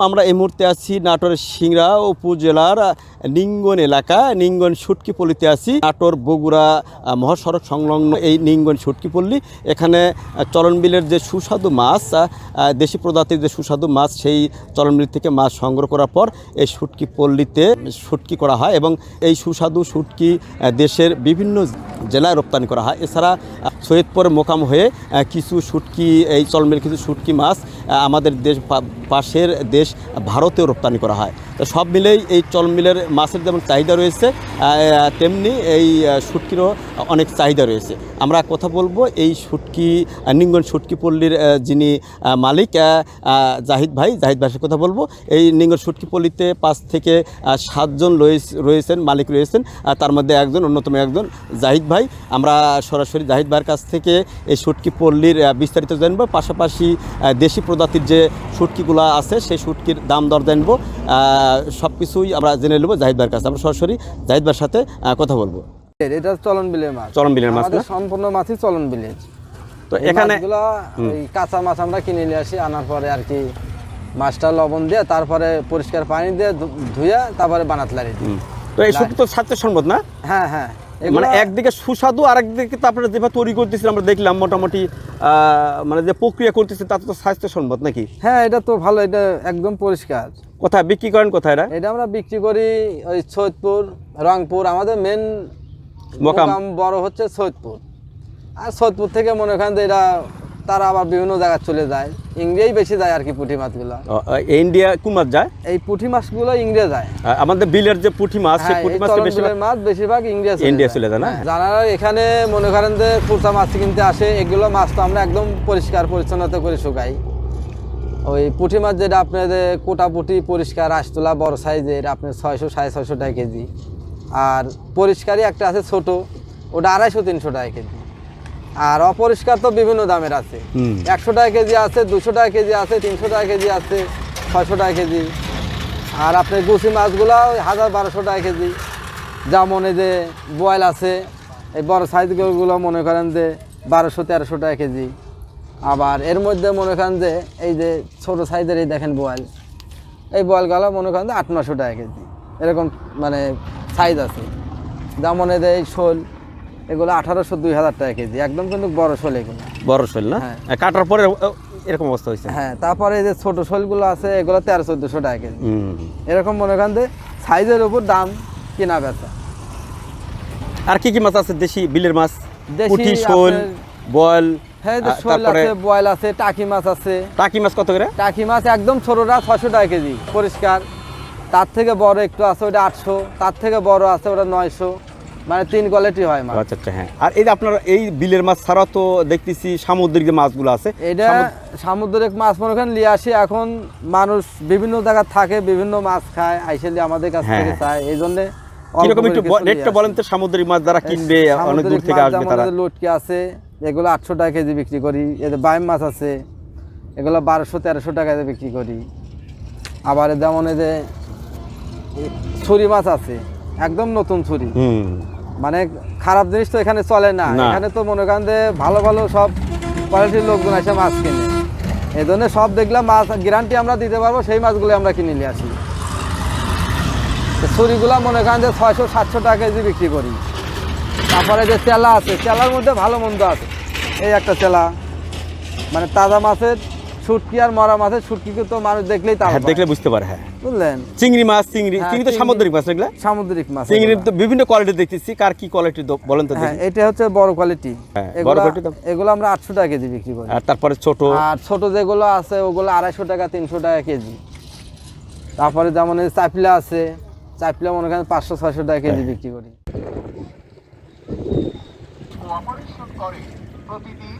আমরা এই মুহূর্তে আছি নাটোরের সিংড়া উপজেলার নিঙ্গন এলাকা নিঙ্গন সুটকিপল্লিতে আছি। নাটোর বগুড়া মহাসড়ক সংলগ্ন এই নিঙ্গন সুটকিপল্লি এখানে চলনবিলের যে সুস্বাদু মাছ দেশি প্রজাতির যে সুস্বাদু মাছ সেই চলনবিল থেকে মাছ সংগ্রহ করার পর এই সুটকিপল্লিতে সুটকি করা হয় এবং এই সুস্বাদু আহ, দেশের বিভিন্ন জেলায় রপ্তানি করা হয়। এছাড়া সৈয়দপুরে মোকাম হয়ে কিছু শুটকি, এই চলনবিল কিছু শুটকি মাছ আমাদের দেশ পাশের দেশ ভারতেও রপ্তানি করা হয়। তো সব মিলেই এই চলমিলের মাছের যেমন চাহিদা রয়েছে তেমনি এই শুটকিরও অনেক চাহিদা রয়েছে। আমরা কথা বলব এই শুটকি নিঙ্গন শুটকি পল্লীর যিনি মালিক জাহিদ ভাই, জাহিদ ভাইয়ের কথা বলব। এই নিঙ্গন শুটকি পল্লীতে পাঁচ থেকে সাতজন রয়েছে- রয়েছেন, মালিক রয়েছেন। তার মধ্যে একজন, অন্যতম একজন, জাহিদ ভাই আমরা সরাসরি জাহিদ ভাইয়ের কাছ থেকে এই শুটকি পল্লীর বিস্তারিত জানব। পাশাপাশি দেশি প্রজাতির যে শুটকিগুলো আছে সেই শুটকির দাম দর জানব। সব কিছুই আমরা জেনে নেব জাহিদ ভাইয়ের কাছে। আমরা সরাসরি জাহিদ ভাইয়ের সাথে কথা বলব। এটা চলন বিলের মাছ। চরম বিলের মাছ সম্পূর্ণ মাছই চলন বিলের। তো এখানে কাঁচা মাছ আমরা কিনে নিয়ে আসি আনার পরে আর কি মাছটা লবণ দিয়ে তারপরে পরিষ্কার পানি দিয়ে ধুয়ে তারপরে বানাতে হুম। তো এই শুটকি তো স্বাস্থ্যসম্মত না? হ্যাঁ হ্যাঁ। মানে একদিকে সুস্বাদু আর একদিকে তো আপনারা যেভাবে তৈরি করতেছেন আমরা দেখলাম মোটামুটি মানে যে প্রক্রিয়া করতেছে তাতে তো স্বাস্থ্যসম্মত নাকি? হ্যাঁ এটা তো ভালো এটা একদম পরিষ্কার। কোথায় বিক্রি করেন কোথায় এটা এটা আমরা বিক্রি করি ওই সৈয়দপুর রংপুর আমাদের মেন মোকাম। বড় হচ্ছে সৈয়দপুর। আর সৈয়দপুর থেকে মনে করেন এটা তারা আবার বিভিন্ন জায়গায় চলে যায়। ইংরেজি বেশি যায় আর কি পুঁটি মাছগুলো। ইন্ডিয়া কুমার যায়? এই পুঁটি মাছগুলো ইংরে যায়। আমাদের বিলের যে পুঁটি মাছ সেই হ্যাঁ, পুঁটি এই মাছটা চলন বেশি বিলের মাছ বেশিরভাগ ইন্ডিয়া ইন্ডিয়া চলে যায় না? যারা এখানে মনে করেন যে কুর্তা মাছ কিনতে আসে এগুলো মাছ তো আমরা একদম পরিষ্কার পরিচ্ছন্নতা করে শুকাই। ওই পুঁটি মাছ যেটা আপনাদের কোটা পুঁটি পরিষ্কার আশতোলা বড় সাইজের আপনার ছয়শো সাড়ে ছয়শো টাকা কেজি। আর পরিষ্কারই একটা আছে ছোট ওটা আড়াইশো তিনশো টাকা কেজি। আর অপরিষ্কার তো বিভিন্ন দামের আছে। একশো টাকা কেজি আছে দুশো টাকা কেজি আছে তিনশো টাকা কেজি আছে ছয়শো টাকা কেজি। আর আপনার গুছি মাছগুলো ওই হাজার বারোশো টাকা কেজি। যেমন এই যে বয়েল আছে এই বড় সাইজগুলো মনে করেন যে বারোশো তেরোশো টাকা কেজি। আবার এর মধ্যে মনে করেন যে এই যে ছোটো সাইজের এই দেখেন বয়েল। এই বয়েলগুলো মনে করেন যে আট নশো টাকা কেজি। এরকম মানে সাইজ আছে। যেমন এই যে এই শোল এগুলো আঠারোশো দুই হাজার টাকা কেজি। একদম কিন্তু বড় শোল এগুলো। বড় শৈল না? হ্যাঁ। কাটার পরে এরকম অবস্থা হয়েছে? হ্যাঁ তারপরে এই যে ছোটো শোলগুলো আছে এগুলো তেরো চোদ্দোশো টাকা কেজি। এরকম মনে করেন যে সাইজের উপর দাম কেনা বেচা। আর কি কি মাছ আছে? দেশি বিলের মাছ দেশি পুঁটি শোল বল হ্যাঁ শোল আছে বয়েল আছে টাকি মাছ আছে। টাকি মাছ কত করে? টাকি মাছ একদম ছোটোটা ছশো টাকা কেজি পরিষ্কার। তার থেকে বড় একটু আছে ওটা আটশো তার থেকে বড় আছে ওটা নয়শো। মানে তিন কোয়ালিটি হয় মাছ। আচ্ছা আচ্ছা হ্যাঁ। আর এই যে আপনার এই বিলের মাছ ছাড়াও তো দেখতেছি সামুদ্রিক যে মাছগুলো আছে এটা সামুদ্রিক মাছ মনে করেন নিয়ে আসি এখন মানুষ বিভিন্ন জায়গায় থাকে বিভিন্ন মাছ খায় আইসেলি আমাদের কাছ থেকে হ্যাঁ। চায়। এই জন্যে কীরকম একটু রেটটা বলেন তো সামুদ্রিক মাছ যারা কিনবে অনেক দূর থেকে আসবে তারা? লটকি আছে এগুলো আটশো টাকা কেজি বিক্রি করি। এদের বাইম মাছ আছে এগুলো বারোশো তেরোশো টাকায় বিক্রি করি। আবার যেমন এই যে ছুরি মাছ আছে একদম নতুন ছুরি। মানে খারাপ জিনিস তো এখানে চলে না। এখানে তো মনে করেন যে ভালো ভালো সব কোয়ালিটির লোকজন এসে মাছ কিনে। এই জন্য সব দেখলাম মাছ গ্যারান্টি আমরা দিতে পারব সেই মাছগুলো আমরা কিনে নিয়ে আসি। ছুরিগুলো মনে করেন যে ছয়শো সাতশো টাকা কেজি বিক্রি করি। তারপরে যে চেলা আছে চেলার মধ্যে ভালো মন্দ আছে। এই একটা চেলা। মানে তাজা মাছের শুটকি আর মরা মাছের শুটকি তো মানুষ দেখলেই তার হ্যাঁ দেখলে বুঝতে পারে হ্যাঁ। বুঝলেন? চিংড়ি মাছ চিংড়ি হ্যাঁ, চিংড়ি তো সামুদ্রিক মাছ এগুলা সামুদ্রিক মাছ চিংড়ির এগুলা। তো বিভিন্ন কোয়ালিটি দেখতেছি কার কি কোয়ালিটি বলেন তো হ্যাঁ এটা হচ্ছে বড় কোয়ালিটি হ্যাঁ, বড় এগুলো এগুলো আমরা আটশো টাকা কেজি বিক্রি করি। আর তারপরে ছোট আর ছোট যেগুলো আছে ওগুলো আড়াইশো টাকা তিনশো টাকা কেজি। তারপরে যেমন এই চাপলা আছে চাপলা মনে করেন পাঁচশো ছয়শো টাকা কেজি বিক্রি করি। অপারেশন করে প্রতিদিন